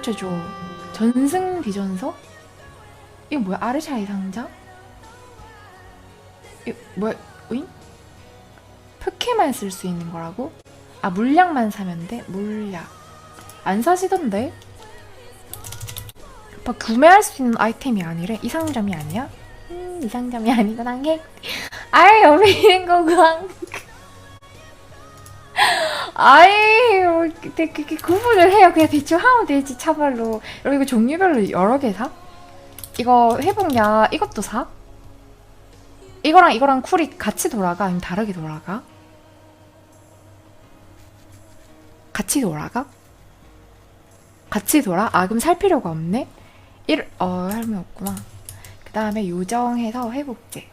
가르쳐줘. 전승 비전서? 이거 뭐야? 아르샤의 상자? 이거 뭐야? 오잉? 포켓만 쓸 수 있는 거라고? 아 물약만 사면 돼? 물약 안 사시던데? 막 구매할 수 있는 아이템이 아니래? 이 상점이 아니야? 음, 이 상점이 아니구나 해. 아이 옆에 있는 거구나 아이 뭐 그- 그렇게 구분을 해요 그냥 대충 하면 되지 차발로 그리고 이거 종류별로 여러 개 사? 이거 회복약 이것도 사? 이거랑 이거랑 쿨이 같이 돌아가? 아니면 다르게 돌아가? 같이 돌아가? 같이 돌아? 아 그럼 살 필요가 없네? 일, 어 할미 없구나 그 다음에 요정해서 회복제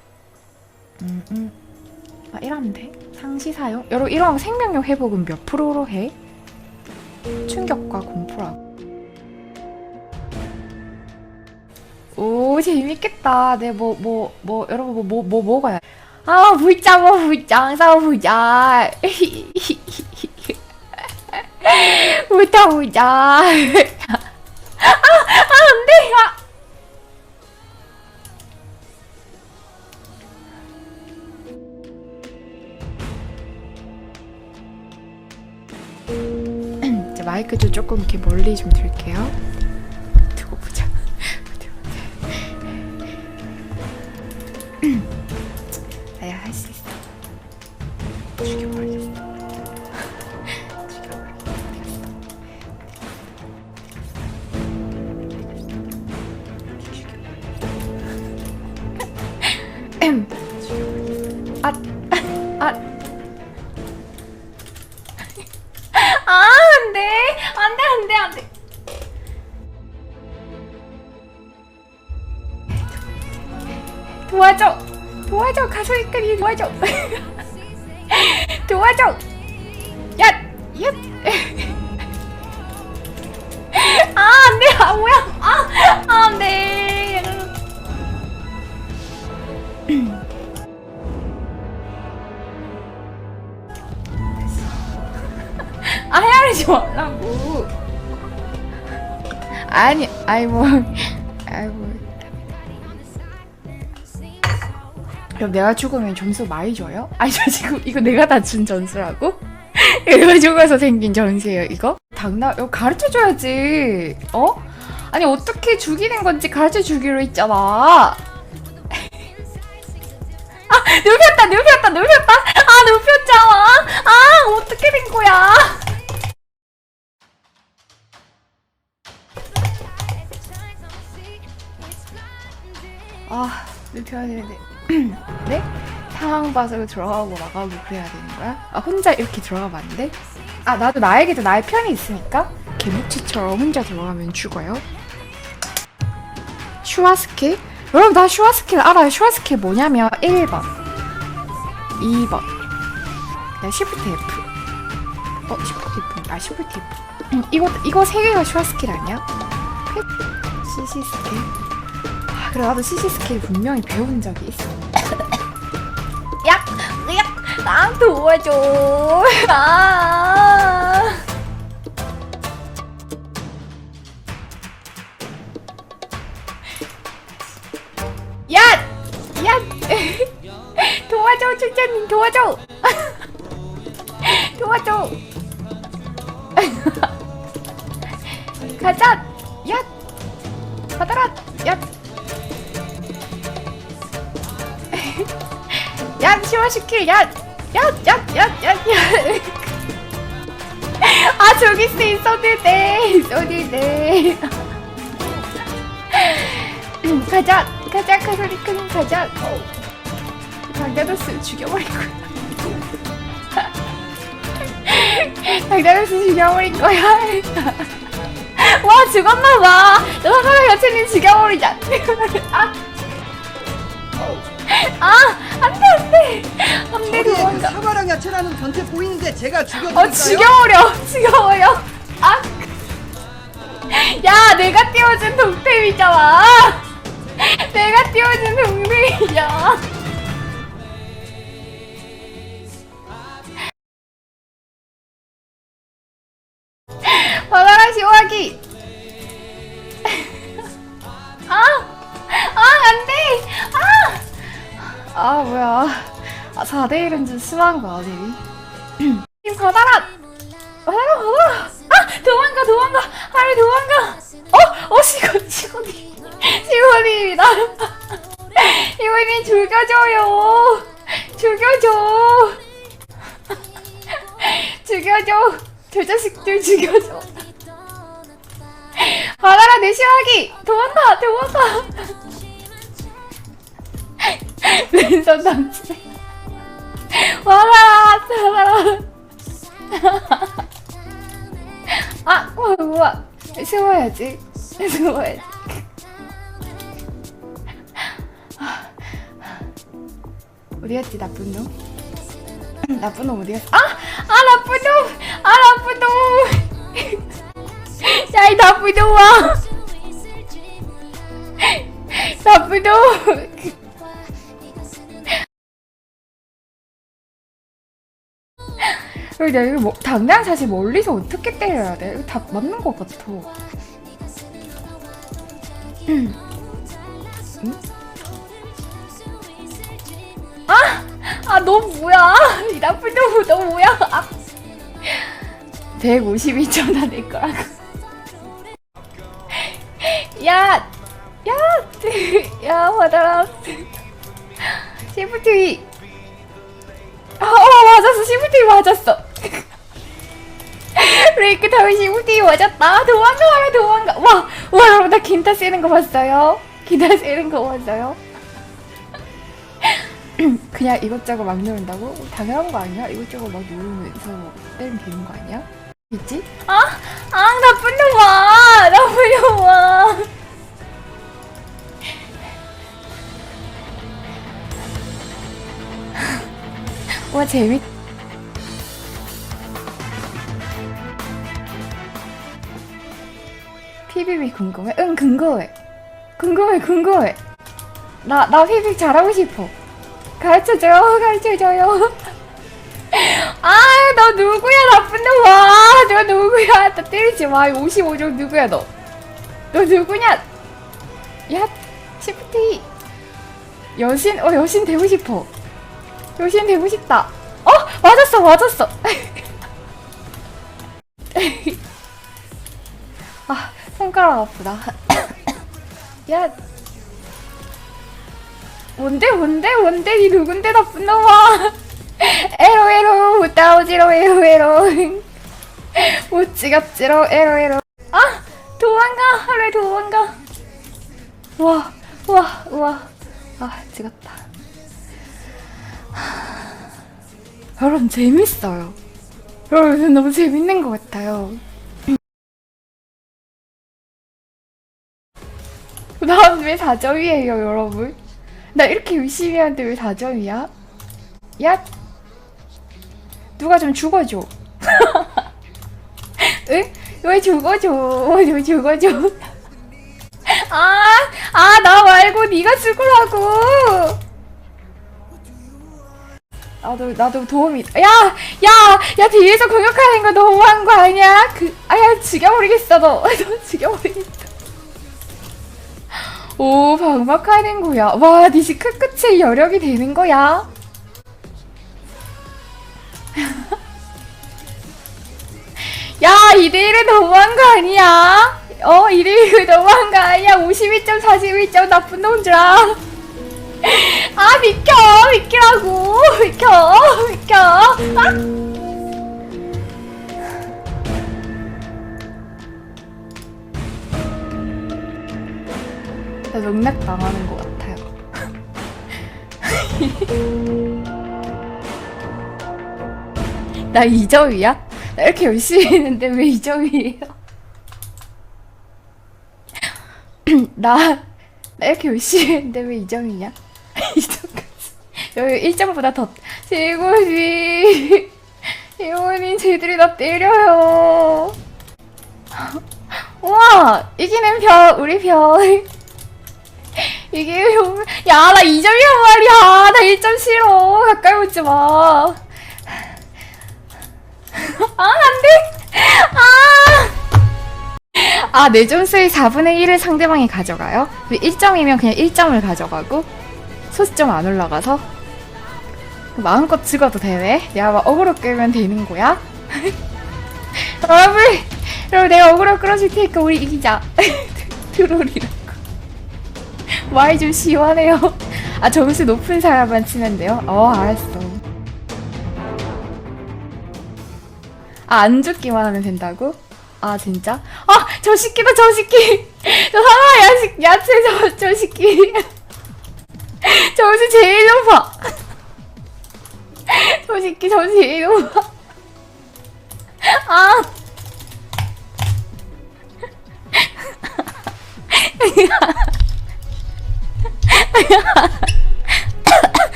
음, 음. 아 이러면 돼 상시 사용? 여러분 이런 생명력 회복은 몇 프로로 해? 충격과 공포라고 오 재밌겠다. 네 뭐 뭐뭐 여러분 뭐뭐 뭐 먹어야 아 불장 뭐 불장 싸워 불장. 불타 불장. 아 안돼. 아 마이크 좀 조금 이렇게 멀리 좀 들게요. 도와줘. 도와줘. 이끌이 도와줘. 도와줘. 야, 야. 아, 안 돼. 아, 뭐야. 아, 아, 안 돼. 아, 헤아리지 말라고. 아니, 아이 뭐, 아이 뭐. 그럼 내가 죽으면 점수 많이 줘요? 아니 저 지금 이거 내가 다준 점수라고? 이거 죽어서 생긴 점수예요 이거? 당나 이거 가르쳐 줘야지 어? 아니 어떻게 죽이는 건지 가르쳐 주기로 했잖아 아 눕혔다 눕혔다 눕혔다 아 눕혔잖아 아 어떻게 된 거야 아 눕혀야 되는데 네? 상황 봐서 들어가고 나가고 그래야 되는 거야? 아 혼자 이렇게 들어가면 안 돼? 아 나도 나에게도 나의 편이 있으니까 개묵치처럼 혼자 들어가면 죽어요 슈화 스킬? 여러분 나 슈화 스킬 알아요 슈화 스킬 뭐냐면 1번 2번 네, Shift F 어 Shift F 아 Shift F 음, 이거 이거 세 개가 슈화 스킬 아니야? 스킬 아 그래 나도 스킬 분명히 배운 적이 있어! 나 도와줘! 아! 야! 야! 도와줘, 춘자님 도와줘! 도와줘! 가자! 야! 받아라! 야! 야, 시화시킬, 야, 야, 야, 야, 야, 야. 아, 저기 수 있었는데, 있었는데. 음, 가자, 가자, 카톨릭은 가자. 어. 강다로스 죽여버릴 거야. 강다로스 죽여버릴 거야. 와, 죽었나봐. 너 사람 여친이 죽여버리자. 아. 아, 안 돼, 안 돼. 안 돼, 저기에 그 도망가. 사과랑 야채라는 변태 보이는데 제가 죽여드릴까요? 어, 죽여버려, 죽여버려. 아. 야, 내가 띄워준 동템이잖아. 내가 띄워준 동템이잖 아 뭐야 아 4대1은 좀 심한 거 아니니? 힘 받아라! 받아라 받아라! 아 도망가 도망가! 아이 도망가! 어? 어 시건 시건이 시건이입니다 시건이 죽여줘요 죽여줘 죽여줘 저 자식들 죽여줘 받아라 내 시화기 도망가 도망가 왼손 남친 와라 와라 아 우와 우와 세워야지 세워야지 어디였지 나쁜 놈 나쁜 놈 어디였어 아 아 나쁜 놈 아 나쁜 놈 야이 나쁜 놈아 나쁜 놈 근데 이거 뭐, 당장 사실 멀리서 어떻게 때려야 돼? 이거 다 맞는 것 같아. 음. 음? 아! 아, 너 뭐야? 이 나쁜 놈, 너 뭐야? 아. 152점 다낼 거라고. 야! 야! 야, 받아라. 시프트위. 아, 어, 맞았어. 시프트위 맞았어. 타고 시프트위 맞았다. 도망가, 도망가. 와, 와, 여러분, 나 긴타 쓰는 거 봤어요? 긴타 쓰는 거 봤어요? 그냥 이것저것 막 누른다고? 당연한 거 아니야? 이것저것 막 누르면서 때리면 되는 거 아니야? 있지? 아! 아, 나쁜 놈아! 나쁜 놈아! 와, 재밌, PBB 궁금해? 응, 궁금해. 궁금해, 궁금해. 나, 나 PBB 잘하고 싶어. 가르쳐줘요, 가르쳐줘요. 아, 너 누구야, 나쁜 놈아. 너 누구야. 나 때리지 마. 55점 누구야, 너. 너 누구냐? 야, 시프트. 여신, 어, 여신 되고 싶어. 여신 되고 싶다. 어, 맞았어, 맞았어. 손가락 아프다. 야. 뭔데, 뭔데, 뭔데, 니 누군데, 나쁜 놈아. 에로, 에로, 못 따오지로, 에로, 에로. 못 지갑지로, 에로, 에로. 아, 도망가, 하루에 도망가. 와, 와, 와. 아, 지갑다. 여러분, 재밌어요. 여러분, 너무 재밌는 것 같아요. 왜 4점이에요, 여러분? 나 이렇게 열심히 하는데 왜 4점이야? 야! 누가 좀 죽어줘. 응? 왜 죽어줘? 왜 죽어줘? 아! 아, 나 말고 네가 죽으라고! 나도, 나도 도움이, 야! 야! 야, 뒤에서 공격하는 거 너무한 거 아니야? 그, 아야, 죽여버리겠어, 너. 너 죽여버리겠어. 오, 방막하는 거야. 와, 디스크 끝에 여력이 되는 거야. 야, 2대1은 너무한 거 아니야? 어, 2대1은 너무한 거 아니야? 52점, 41점 나쁜 놈들아. 아, 비켜! 비키라고! 비켜! 비켜! 아! 나 농락 당하는 것 같아요. 나 2점이야? 나 이렇게 열심히 했는데 왜 2점이에요? 나, 나 이렇게 열심히 했는데 왜 2점이냐? 2점까지. 여기 1점보다 더. 제고지. 이모님, 쟤들이 나 때려요. 우와! 이기는 별, 우리 별. 이게 형, 야, 나 2점이란 말이야. 나 1점 싫어. 가까이 오지 마. 아, 안 돼. 아. 아, 내 점수의 4분의 1을 상대방이 가져가요? 1점이면 그냥 1점을 가져가고, 소수점 안 올라가서? 마음껏 죽어도 되네? 내가 막 어그로 끌면 되는 거야? 여러분! 여러분 내가 어그로 끌어줄 테니까 우리 이기자 트롤이라 고말좀 시원해요 아 점수 높은 사람만 치면 돼요? 어 알았어 아 안 죽기만 하면 된다고? 아 진짜? 아저 새끼다 저 새끼 저 하나 야식 야채 저, 저 새끼 점수 제일 높아 저 새끼 점수 제일 높아 아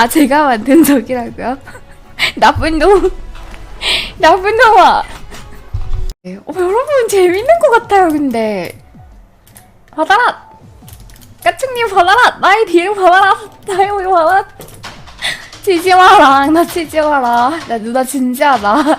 아 제가 만든 적이라고요? 나쁜 놈. 나쁜 놈아. 네, 어, 여러분 재밌는 것 같아요 근데. 받아라! 까충님 받아라! 나의 뒤를 받아라! 나의 오를 받아라! 치지 마라! 나 치지 마라! 나 누나 진지하다